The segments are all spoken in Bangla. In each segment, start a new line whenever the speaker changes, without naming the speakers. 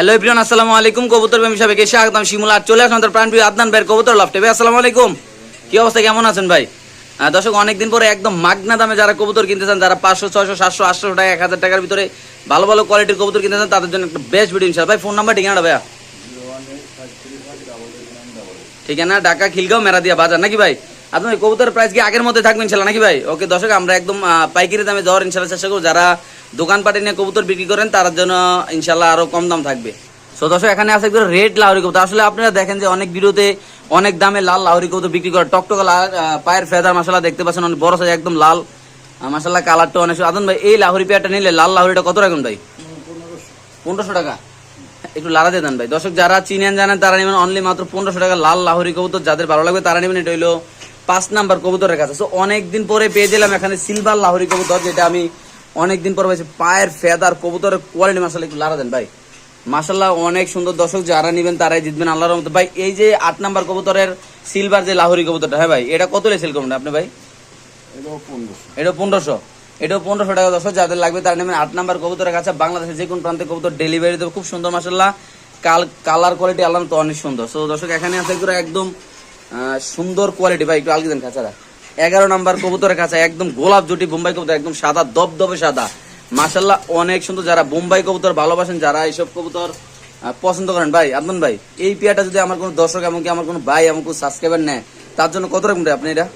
হ্যালো এভরিওয়ান, আসসালামু আলাইকুম। কবুতর প্রেমী সবাইকে স্বাগতম শিমুলা আর চলে আসুন আমাদের প্রাণপ্রিয় আদনান ভাইয়ের কবুতর লাফটে ভাই, আসসালামু আলাইকুম। কি অবস্থা, কেমন আছেন ভাই? দর্শক, অনেকদিন পরে একদম মাগনা দামে যারা কবুতর কিনতে চান, যারা পাঁচশো, ছয়শো, সাতশো আটশো টাকা, এক হাজার টাকার ভিতরে ভালো ভালো কোয়ালিটির কবুতর কিনতে চান, তাদের জন্য একটা বেস্ট ভিডিও ইনশাল ভাই ফোন নাম্বার ঠিকানা ভাইয়া? ঠিকানা ঢাকা খিলগাঁও মেরাদিয়া বাজার। নাকি ভাই? আপনার কবুতরের প্রাইস কি আগের মধ্যে থাকবে ইনশাল্লাহ নাকি ভাই? ওকে, দর্শক, আমরা একদম পাইকারি দামে দেওয়ার ইনশাল্লাহ চেষ্টা করব। যারা দোকানপাটে নিয়ে কবুতর বিক্রি করেন, তার জন্য ইনশাল্লাহ আরও কম দাম থাকবে। সো দর্শক, এখানে আছে একদম রেড লাহরি কবুতর। আসলে আপনারা দেখেন যে অনেক ভিডিওতে অনেক দামে লাল লাহরি কবুতর বিক্রি করে। টকটক পায়ের ফেদার মশলা দেখতে পাচ্ছেন, অনেক বড় সাইজ, একদম লাল। মাসাল্লাহ কালারটা অনেক আদন ভাই, এই লাহরি পেয়ারটা নিলে লাল লাহরিটা কত রাখুন ভাই? পনেরোশো টাকা। একটু লাড়া দিয়ে দেন ভাই। দর্শক, যারা চিনেন জানেন, তারা নেবেন অনলি মাত্র পনেরোশো টাকা লাল লাহরি কবুতর। যাদের ভালো লাগবে তারা নেবেন, এটা হইল পাঁচ নাম্বার কবুতরের কাছে। তো অনেকদিন পরে পেয়ে দিলাম এখানে সিলভার লাহরি কবুতর, যেটা আমি অনেকদিন পর পেয়েছি পায়ের ফেদার কবুতরের কোয়ালিটি মাসাল্লাহ একটু লাড়া দেন ভাই। মাসাল্লাহ অনেক সুন্দর দর্শক যারা নেবেন তারাই জিতবেন আল্লাহর রহমতে। ভাই এই যে আট নাম্বার কবুতরের সিলভার যে লাহরি কবুতরটা হ্যাঁ ভাই এটা কত সেল করবেন আপনি ভাই? এটা পনেরোশো। এটাও পনেরোশো। টাকা দশ যাদের লাগবে তারা নেবেন আট নাম্বার কবুতরের কাছে। বাংলাদেশের যে কোন প্রান্তে কবুতর ডেলিভারি দেবে খুব সুন্দর মাসাল্লাহ কাল কালার কোয়ালিটি আলাম তো অনেক সুন্দর। সো দর্শক এখানে আছে একদম একদম সুন্দর কোয়ালিটি ভাই একটু আলগি দেন কাছাড়া এগারো নাম্বার কবুতরের কাছে একদম গোলাপ জুটি বোম্বাই কবুতর একদম সাদা দবদবে সাদা। মাসাল্লাহ অনেক সুন্দর যারা বোম্বাই কবুতর ভালোবাসেন যারা এইসব কবুতর পছন্দ করেন। ভাই আদমান ভাই এই পিয়াটা যদি আমার কোনো দর্শক এমনকি আমার কোনো ভাই এমন কোনো সাবস্ক্রাইবার নেয় তার জন্য কত রকম আপনি এটা?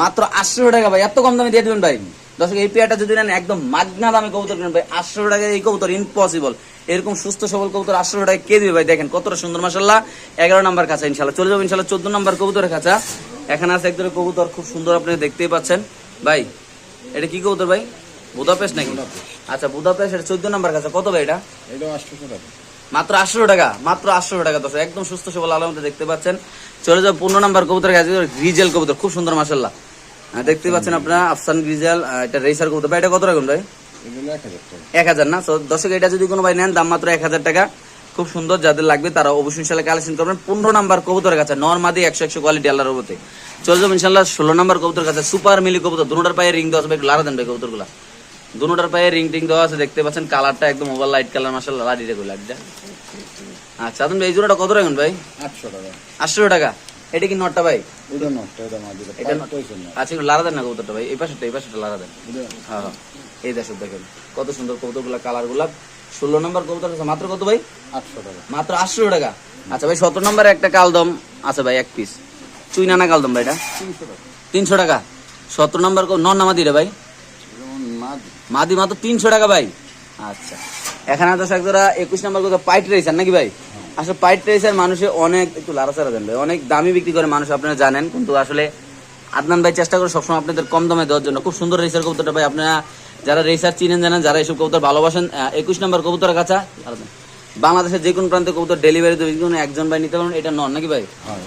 মাত্র আটশো টাকা ভাই এত কম দামে দিয়ে দিবেন ভাই? দর্শক এই পেয়ারটা যদি নেন একদম মাগনা দামে কবুতর কিনেন ভাই। আটশো টাকা এই কবুতর ইম্পসিবল এরকম সুস্থ সবল কবুতর আটশো টাকা কে দিবে ভাই? দেখেন কতটা সুন্দর মাসাল্লাহ এগারো নাম্বার কাছে ইনশাল্লাহ চলে যাব ইনশাল্লাহ চোদ্দ নাম্বার কবুতরের কাছে। এখানে আছে একদম কবুতর খুব সুন্দর আপনি দেখতেই পাচ্ছেন। ভাই এটা কি কবুতর ভাই? বুদাপেস্ট নাকি? আচ্ছা বুদাপেস্ট এটা চোদ্দ নাম্বার কাছে। কত ভাই এটা? মাত্র আটশো টাকা মাত্র আটশো টাকা দশ একদম সুস্থ সবল আলো মধ্যে দেখতে পাচ্ছেন। চলে যাও পনেরো নাম্বার কবুতর কাছে গ্রিজেল কবুতর খুব সুন্দর মাসাল্লাহ দেখতে পাচ্ছেন আপনারা আফসান গ্রিজেল এটা রেসার কবুতর। ভাই এটা কত রাখুন ভাই?
এক হাজার
না? তো দর্শক এটা যদি কোনো ভাই নেন দাম মাত্র এক হাজার টাকা। খুব সুন্দর যাদের লাগবে তারা অবশ্যই ইনশাল্লাহ কালেকশন করবেন। পনেরো নাম্বার কবুতরের কাছে নর্মাদি একশো একশো কোয়ালিটি আল্লাহর মধ্যে চলে যাব ইনশাল্লাহ ষোলো নাম্বার কবুতর কাছে সুপার মিলি কবুতর। দুটার পায়ে রিং দেওয়া আছে একটু লারা দেন ভাই কবুতরগুলা। দুটার পায়ে রিং টিং দেওয়া আছে দেখতে পাচ্ছেন কালারটা একদম ওভার লাইট কালার মাসাল্লাহ লাড়ি লাইটটা আচ্ছা এই জোড়াটা কত রাখুন ভাই?
আটশো টাকা।
আটশো টাকা? এটা কি নটটা ভাই?
এটা নটটা এটা না।
আচ্ছা একটু লারা দেন না কবুতরটা ভাই এই পাশেটা এই পাশেটা লারা দেন। হ্যাঁ হ্যাঁ। এই দেখো দেখেন কত সুন্দর কবুতরগুলা কালারগুলা ষোলো নম্বর কবুতর আছে মাত্র কত ভাই?
আটশো টাকা।
মাত্র আটশো টাকা? আচ্ছা ভাই সতেরো নম্বরে একটা কালদম আছে ভাই এক পিস চুই নানা কালদম ভাই এটা?
তিনশো টাকা।
সতেরো নম্বর নন নামাদি রে ভাই?
মাদি।
মাত্র তিনশো টাকা ভাই। আচ্ছা। এখানে তো একজোড়া একুশ নম্বর কত পাইট রেসার নাকি ভাই? আসলে পাইট রেসার মানুষে অনেক একটু লাড়াচাড়া দেন ভাই। অনেক দামি বিক্রি করে মানুষ আপনারা জানেন। কিন্তু আসলে আদনান ভাই চেষ্টা করে সবসময় আপনাদের কম দামে দেওয়ার জন্য। খুব সুন্দর রেসার কবুতরটা ভাই আপনারা যারা রেসার চিনেন জানেন যারা এইসব কবুতর ভালোবাসেন একুশ নম্বর কবুতরের কাছে বাংলাদেশের যে কোনো প্রান্তে কবুতর ডেলিভারি দেবে কোনো একজন ভাই নিতে পারেন এটা নন নাকি ভাই?
হ্যাঁ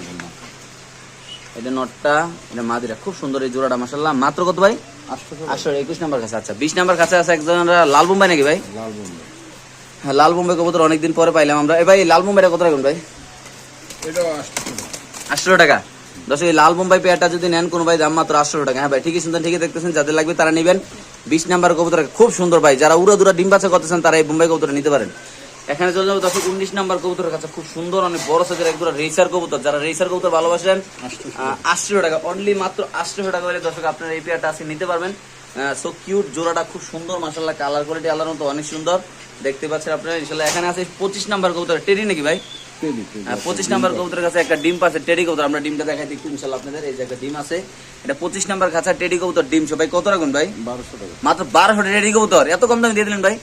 এটা
নটটা এটা মাদিরা খুব সুন্দর এই জোড়াটা মাসাল্লাহ মাত্র কত ভাই? একুশ নাম্বার কাছে আচ্ছা বিশ নাম্বার কাছে আছে একজন লাল বোম্বাই নাকি ভাই? হ্যাঁ লাল বোম্বাই কবুতর অনেকদিন পরে পাইলাম আমরা। এ ভাই লাল বোম্বাইটা কত রাখুন ভাই? আটশো টাকা। দশ এই লাল বোম্বাই পেয়ারটা যদি নেন কোনো ভাই দাম মাত্র আটশো টাকা। হ্যাঁ ভাই ঠিকই সুন্দর ঠিকই দেখতেছেন যাদের লাগবে তারা নেবেন। বিশ নাম্বার কবুতর খুব সুন্দর ভাই। যারা উড়া দুরা ডিম বাচ্চা করতেছেন তারা এই বোম্বাই কবুতর নিতে পারেন। এখানে চলে যাব দশক উনিশ নাম্বার কবুতরের কাছে। খুব সুন্দর অনেক বড় সাইজের একদম রেসার কবুতর। যারা রেসার কবুতর ভালোবাসেন আটশো টাকা অনলি মাত্র আটশো টাকা হলে দর্শক আপনার এই পেয়ারটা আজকে নিতে পারবেন। সো কিউট জোড়াটা খুব সুন্দর মাসাল্লাহ কালার কোয়ালিটি আলার মতো অনেক সুন্দর। দেখতে পাচ্ছেন আপনারা ইনশাল্লাহ এখানে আছে পঁচিশ নাম্বার কবুতর টেডি নাকি ভাই? পঁচিশ নাম্বার কবুতরের কাছে একটা ডিম পাচ্ছে টেডি কবুতর। আমরা ডিমটা দেখাই দিচ্ছি ইনশাল্লাহ আপনাদের এই যে একটা ডিম আছে। এটা পঁচিশ নাম্বার কাছে টেডি কবুতর ডিম সবাই কত রাখুন ভাই?
বারোশো টাকা।
মাত্র বারোশো টেডি কবুতর। এত কম দামে দিয়ে দিলেন ভাই?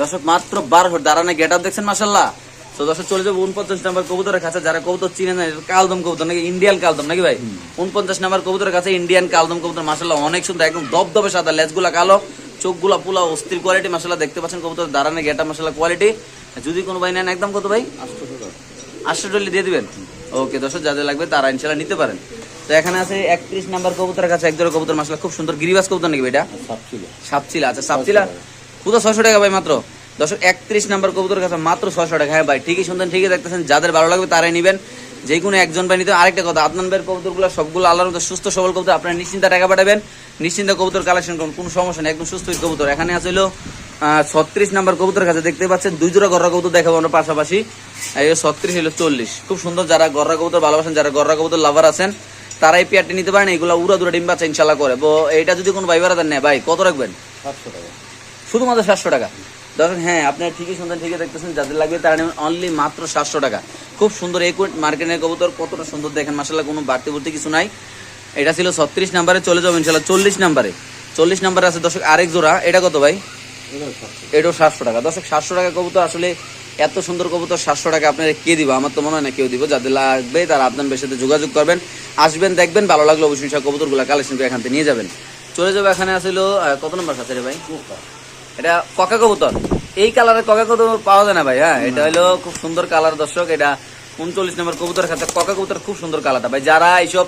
দর্শক মাত্র বারোশো। দাঁড়ানো গেট আপ দেখছেন মাসাল্লাহ তো দর্শক চলে যাব উনপঞ্চাশ নাম্বার কবুতরের কাছে। যারা কবুতর চিনে না কালদম কবুতর নাকি ইন্ডিয়ান কালদম নাকি ভাই? উনপঞ্চাশ নাম্বার কবুতরের কাছে ইন্ডিয়ান কালদম কবুতর মাসাল্লাহ অনেক সুন্দর একদম দবদবে সাদা লেজগুলা কালো চোখগুলা পুলা অস্থির কোয়ালিটি মাসাল্লাহ দেখতে পাচ্ছেন কবুতর দাঁড়ানো গেট আপ মাসাল্লাহ কোয়ালিটি যদি কোনো ভাই নেন একদম কত ভাই? আটশো ডলি দিয়ে দিবেন। ওকে দর্শক যাদের লাগবে তারা ইনশাল্লাহ নিতে পারেন। তো এখানে আছে একত্রিশ নাম্বার কবুতরের কাছে এক জোড়া কবুতর মাসাল্লাহ খুব সুন্দর গিরিবাস কবুতর নাকি ভাই এটা?
ছিল
সাপচিলা আচ্ছা সাপচিলা। পুরো ছশো টাকা ভাই মাত্র। দর্শক, একত্রিশ নাম্বার কবুতর কাছে মাত্র ছশো টাকা। হ্যাঁ ভাই, ঠিকই শুনতেন ঠিকই দেখতেছেন। যাদের ভালো লাগবে তারাই নেবেন। যে কোনো একজন ভাই নিতে আরেকটা কথা, আদনান ভাইয়ের কবুতরগুলো সবগুলো আল্লাহর মতো সুস্থ, সবল কবুতর। আপনারা নিশ্চিন্তে টাকা পাঠাবেন। নিশ্চিন্তে কবুতর কালেকশন করুন। কোনো সমস্যা নেই, একদম সুস্থ কবুতর। এখানে আছে হলো ছত্রিশ নাম্বার কবুতর কাছে দেখতে পাচ্ছেন। দুই জোড়া গররা কবুতর দেখাবো আমরা পাশাপাশি। এই ছত্রিশ, হলো চল্লিশ। খুব সুন্দর যারা গররা কবুতর ভালোবাসেন, যারা গররা কবুতর লাভার আছেন তারা এই পেয়ারটি নিতে পারেন। এগুলো উড়া দুরা ডিম বাচ্চা ইনশাল্লাহ করে। এইটা যদি কোনো ভাই বেড়াতেন নেয়, ভাই, কত রাখবেন?
সাতশো টাকা।
শুধুমাত্র সাতশো টাকা। দেখেন হ্যাঁ আপনার ঠিকই শুনতেন ঠিকই দেখতেছেন যাদের লাগবে তারা নেবেন অনলি মাত্র সাতশো টাকা। খুব সুন্দর একুইট মার্কেটের কবুতর কতটা সুন্দর দেখেন মাসাল্লাহ কোনো বাড়তি বুড়তি কিছু নাই। এটা ছিল ছত্রিশ নাম্বারে চলে যাব ইনশাল্লাহ চল্লিশ নাম্বারে। চল্লিশ নাম্বারে আছে দর্শক আরেক জোড়া। এটা কত ভাই?
এটাও সাতশো।
টাকা। দর্শক সাতশো টাকা কবুতর আসলে এত সুন্দর কবুতর সাতশো টাকা আপনারা কে দিব? আমার তো মনে হয় না কেউ দিব। যাদের লাগবে তারা আপনার সাথে যোগাযোগ করবেন আসবেন দেখবেন ভালো লাগল অবশ্যই সব কবুতরগুলো কালেকশন করে এখান থেকে নিয়ে যাবেন। চলে যাব এখানে আসলে কত নম্বর আছে রে ভাই? এটা ককা কবুতর। এই কালারের ককা কবুতর পাওয়া যায় না ভাই হ্যাঁ? এটা হলো খুব সুন্দর কালার দর্শক। এটা উনচল্লিশ নম্বর কবুতর খাতে ককা কবুতর খুব সুন্দর কালারটা ভাই যারা এইসব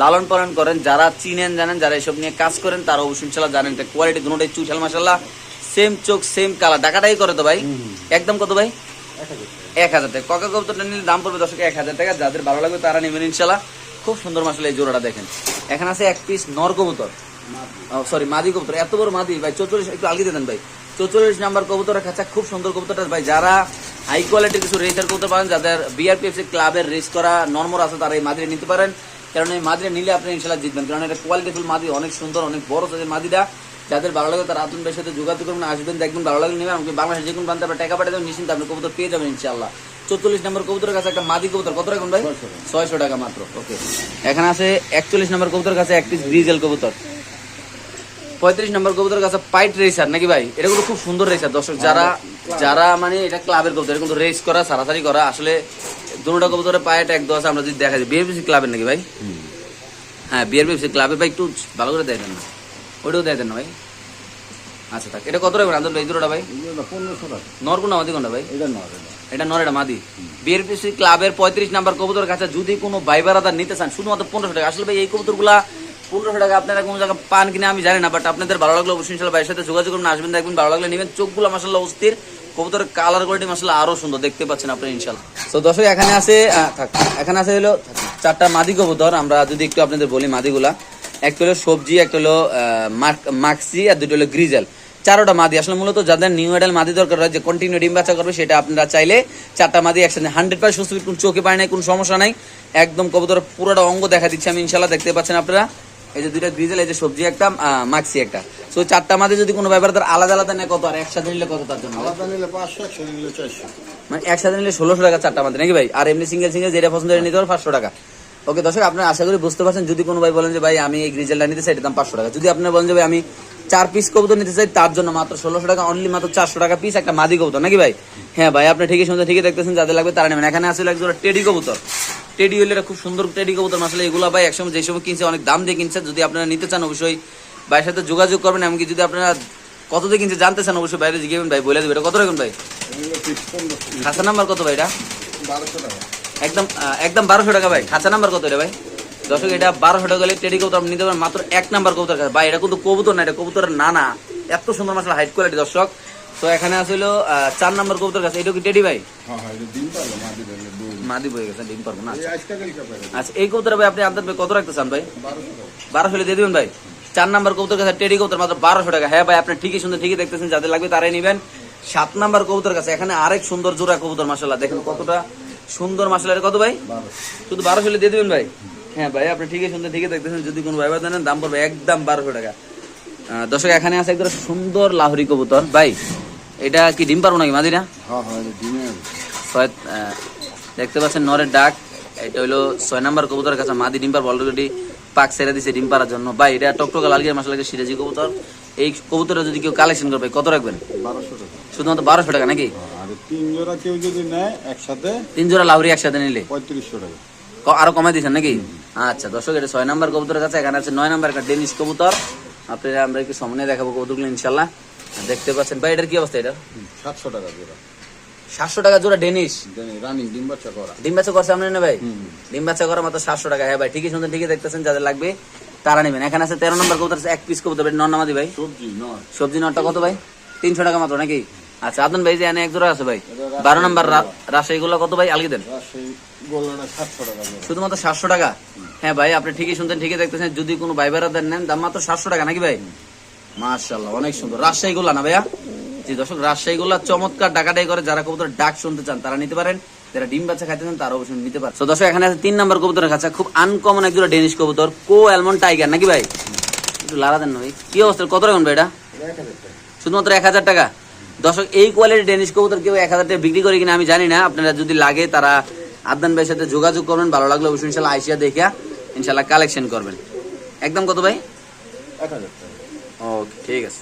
লালন পালন করেন যারা চিনেন জানেন যারা এইসব নিয়ে কাজ করেন তারা অবশ্যই ইনশাল্লাহ জানেন এটা কোয়ালিটি দুটোটাই চুষাল মাসাল্লাহ সেম চোখ সেম কালার ডাকাটাই করে তো ভাই। একদম কত ভাই? এক হাজার টাকা। ককা কবুতরটা নিলে দাম পড়বে দর্শক এক হাজার টাকা। যাদের ভালো লাগবে তারা নেবেন ইনশাল্লাহ খুব সুন্দর মাসাল্লাহ এই জোড়াটা দেখেন। এখানে আছে এক পিস নর কবুতর। সরি মাদি কবুতর এত বড় মাদি। ভাই চৌচল্লিশ একটু আলগি দেন ভাই। চৌচল্লিশ নাম্বার কবুতরের কাছে খুব সুন্দর কবুতরটা। ভাই যারা হাই কোয়ালিটির কিছু রেসার কবুতর পারেন যাদের বিআরপিএফসি ক্লাবের রেস করা নর্মর আছে তারা এই মাদিরে নিতে পারেন। কারণ এই মাদিরে নিলে আপনি ইনশাল্লাহ জিতবেন। কারণ এটা কোয়ালিটিফুল মাদি অনেক সুন্দর অনেক বড় সাইজের মাদিটা। যাদের ভালো লাগে তারা আপনাদের সাথে যোগাযোগ করবেন আসবেন দেখবেন ভালো লাগলে নেবেন। আমাকে বাংলাদেশের যে কোনো প্রান্তে আপনার টাকা পাঠিয়ে দেবেন নিশ্চিন্তে আপনি কবুতর পেয়ে যাবেন ইনশাল্লাহ। চৌচল্লিশ নম্বর কবুতরের কাছে একটা মাদি কবুতর কত রাখুন ভাই? ছয়শো টাকা। মাত্র ওকে এখানে আছে একচল্লিশ নম্বর কবুতর কাছে এক পিস ব্রিজেল কবুতর। পঁয়ত্রিশ নম্বর কবুতর কাছে পাইট রেসার নাকি ভাই? এটা কিন্তু খুব সুন্দর রেসার দর্শক যারা যারা মানে এটা ক্লাবের কবুতর এটা কিন্তু রেস করা সারাসারি করা। আসলে দুটা কবুতরের পায়েট এক দশ আমরা যদি দেখা যায় বিএফসি ক্লাবের নাকি ভাই? হ্যাঁ বিআরবিএফসি ক্লাবের ভাই একটু ভালো করে দেয় দেন না। ওইটাও দেয় দেন না ভাই। আচ্ছা থাক। এটা কত রাখবেন আন্দোলন ভাই? দুটোটা ভাই?
এগুলো পনেরোশো
মাদি কোনটা ভাই?
এটা নয় এটা
নর। এটা মাদি। বিআরপিসি ক্লাবের পঁয়ত্রিশ নাম্বার কবুতর কাছে যদি কোনো বাইবারাদার নিতে চান শুধুমাত্র পনেরোশো টাকা। আসলে ভাই এই কবুতরগুলা পনেরোশো টাকা আপনারা কোনো জায়গায় পান কিনা আমি জানি না বাট আপনাদের ভালো লাগল অবশ্যই ইনশাল্লাহ ভাইয়ের সাথে যোগাযোগ করুন আসবেন দেখবেন ভালো লাগলে নেবেন। চোখগুলো মাসাল্লাহ অস্থির কবুতরের কালার কোয়ালিটি মাসাল্লাহ আরও সুন্দর দেখতে পাচ্ছেন আপনি ইনশাল্লাহ তো দর্শক এখানে আছে থাক, এখানে আছে হলো চারটা মাদি কবুতর আমরা যদি একটু আপনাদের বলি মাদিগুলা। একটা হলো সবজি একটা হলো মাক্সি আর দুটো হলো গ্রিজেল। চারোটা মাদি আসলে মূলত যাদের নিউ এডাল মাদি দরকার হয় যে কন্টিনিউ ডিম বাচ্চা করবে সেটা আপনারা চাইলে চারটা মাদি একসাথে হান্ড্রেড পার্সেন্ট সুস্থ কোন চোখে পায় নাই কোনো সমস্যা নাই একদম কবুতরের পুরোটা অঙ্গ দেখা দিচ্ছে আমি ইনশাল্লাহ দেখতে পাচ্ছেন আপনারা। এই যে দুইটা গ্রিজেল এই যে সবজি একটা মাক্সি একটা। সো চারটা মাদি যদি কোনো ব্যাপার তার আলাদা আলাদা নেয় কত? আর একসাথে নিলে কত তার জন্য?
আলাদা নিলে পাঁচশো একসাথে নিলে চারশো।
মানে একসাথে নিলে ষোলোশো টাকা চারটা মাদি নাকি ভাই? আর এমনি সিঙ্গেল সিঙ্গেল যেটা পছন্দ নিতে পারো পাঁচশো টাকা। ওকে দর্শক আপনারা আশা করি বুঝতে পারছেন। যদি কোনো ভাই বলেন যে ভাই আমি এই গ্রিজেলটা নিতে চাই এটার দাম পাঁচশো টাকা। যদি আপনারা বলেন যে ভাই আমি চার পিস কবুতর নিতে চাই তার জন্য মাত্র ষোলোশো টাকা অনলি মাত্র চারশো টাকা পিস একটা মাদি কবুতর। নাকি ভাই? হ্যাঁ ভাই আপনি ঠিকই শুনতে ঠিকই দেখতেছেন যাদের লাগবে তারা নেবেন। এখানে আসলে একজন টেডি কবুতর। টেডি এটা খুব সুন্দর টেডি কবুতর। আসলে এগুলো ভাই একসময় যে সময় কিনছে, অনেক দাম দিয়ে কিনছে। যদি আপনারা নিতে চান, অবশ্যই ভাইয়ের সাথে যোগাযোগ করবেন। এমনকি যদি আপনারা কত দিয়ে কিনছে জানতে চান, অবশ্যই বাইরে জিজ্ঞেবেন ভাই, বলে দেবে। কত রাখবেন ভাই? খাসা নাম্বার কত ভাই এটা? একদম একদম বারোশো টাকা ভাই। খাঁচা নাম্বার কত এটা ভাই? দর্শক, এটা বারোশো টাকা হলে টেডি কবুতর আপনি নিতে পারেন। মাত্র এক নাম্বার কবুতর ভাই, এটা কিন্তু কবুতর না, এটা কবুতরের না না এত সুন্দর মাসাল হাইট কোয়ালিটি দর্শক। তো এখানে আসলে চার নাম্বার কবুতর কাছে। এটা কি টেডি ভাই?
হ্যাঁ হ্যাঁ
মাদি বয়ে গেছে ডিম পারব না।
কালকে
আচ্ছা এই কবুতর ভাই আপনি কত রাখতে চান ভাই?
বারোশো
দিয়ে দিবেন ভাই। চার নাম্বার কবুতর কাছে টেডি কবুতর মাত্র বারোশো টাকা। হ্যাঁ ভাই আপনি ঠিকই সুন্দর ঠিকই দেখতেছেন যাদের লাগবে তারাই নিবেন। সাত নাম্বার কবুতর কাছে এখানে আরেক সুন্দর জোড়া কবুতর মাসাল্লাহ দেখেন কতটা সুন্দর মাসাল্লাহ কত ভাই? শুধু বারোশো দিয়ে দেবেন ভাই? হ্যাঁ ভাই আপনি ঠিকই শুনতে ঠিকই দেখতেছেন। যদি কোনো ভাই ভাই দেন দাম পড়বে একদম বারোশো টাকা। দর্শক এখানে আছে একদম সুন্দর লাহরি কবুতর। ভাই এটা কি ডিম পারব নাকি মাদিনা?
হ্যাঁ হ্যাঁ
দেখতে পাচ্ছেন নরের ডাক। এটা হলো ছয় নাম্বার কবুতরের কাছে মাদি ডিম পারব অলরেডি পাক ছেড়ে দিছে ডিম পারার জন্য। ভাই এটা টকটকা লালগিয়ে মাসা লাগে সিরাজি কবুতর। এই কবুতরটা যদি কেউ কালেকশন করবে কত রাখবেন? শুধুমাত্র বারোশো টাকা নাকি?
হ্যাঁ, আর তিন জোড়া কেউ যদি নেয় একসাথে
তিন জোড়া লাহরি একসাথে নিলে?
পঁয়ত্রিশশো টাকা।
আরও কমাই দিয়েছেন নাকি? আচ্ছা দর্শক এটা ছয় নাম্বার কবুতরের কাছে এখানে আছে নয় নাম্বার একটা ডেনিশ কবুতর। আপনারা আমরা একটু সামনে দেখাবো কতগুলো ইনশাল্লাহ দেখতে পাচ্ছেন ভাই এটার কি অবস্থা এটা
সাতশো টাকা জোড়া।
সাতশো টাকা জোড়া ডেনিশ?
রানিং ডিম বাচ্চা করা।
ডিম বাচ্চা করছে আপনার না ভাই। ডিম বাচ্চা করা মাত্র সাতশো টাকা। হ্যাঁ ভাই ঠিকই শুনছেন ঠিকই দেখতেছেন যাদের লাগবে তারা নেবেন। এখানে আছে তেরো নম্বর কবুতর আছে এক পিস কবুতর নন নামাদি ভাই?
সবজি নয়
সবজি নটটা কত ভাই? তিনশো টাকা মাত্র নাকি? আচ্ছা আদন ভাই যে এনে এক জোড়া আছে ভাই বারো নম্বর রাজশাহী গুলো কত ভাই? আলগি দেন। শুধুমাত্র সাতশো টাকা? হ্যাঁ ভাই আপনি ঠিকই শুনতেন ঠিকই দেখতেছেন। যদি কোনো ভাই বেড়াদের নেন দাম মাত্র সাতশো টাকা নাকি ভাই? মার্শাল্লাহ অনেক সুন্দর। রাজশাহী গুলা না ভাইয়া? যে দর্শক রাজশাহী গুলা চমৎকার ডাকাটাই করে যারা কবুতর ডাক শুনতে চান তারা নিতে পারেন। যারা ডিম বাচ্চা খাইতে চান তারা অবশ্যই নিতে পারেন। তো দর্শক এখানে আছে তিন নম্বর কবুতরের কাছে খুব আনকমন এক জোড়া ডেনিশ কবুতর কো অ্যালমন্ড টাইগার নাকি ভাই? একটু লাড়া দেন না ভাই। কি অবস্থা? কত রাখুন ভাই এটা? শুধুমাত্র এক হাজার টাকা? দর্শক এই কোয়ালিটি ডেনিশ কবুতর কেউ এক হাজার টাকা বিক্রি করে কিনা আমি জানি না। আপনারা যদি লাগে তারা আদান ভাইয়ের সাথে যোগাযোগ করবেন। ভালো লাগলে অবশ্যই ইনশাল্লাহ আইসিয়া দেখে ইনশাল্লাহ কালেকশন করবেন। একদম কত ভাই?
এক হাজার
ওকে ঠিক আছে।